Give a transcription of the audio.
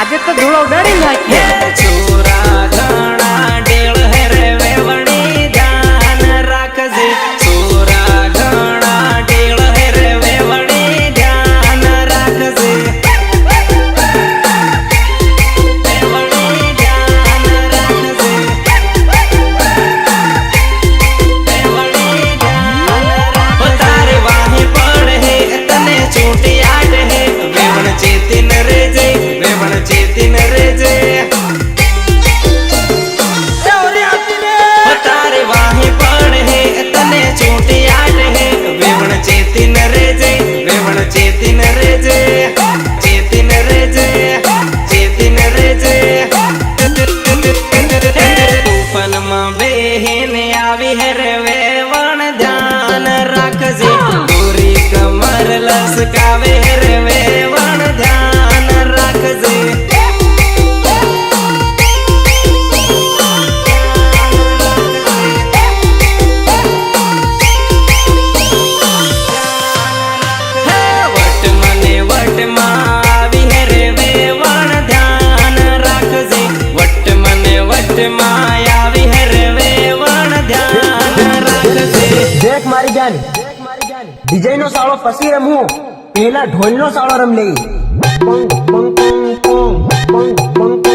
આજે તો ધૂળો ડરી નાખીએ. ચોરા પહેન આવી હરવે વણ ધ્યાન રાખજે. પૂરી કમર લસકાવે હરવે જાન? ડીજે નો સાળો પછી રમું પેલા ઢોલ નો સાળો રમ લઈ પંગ પંગ પંગ પંગ પંગ.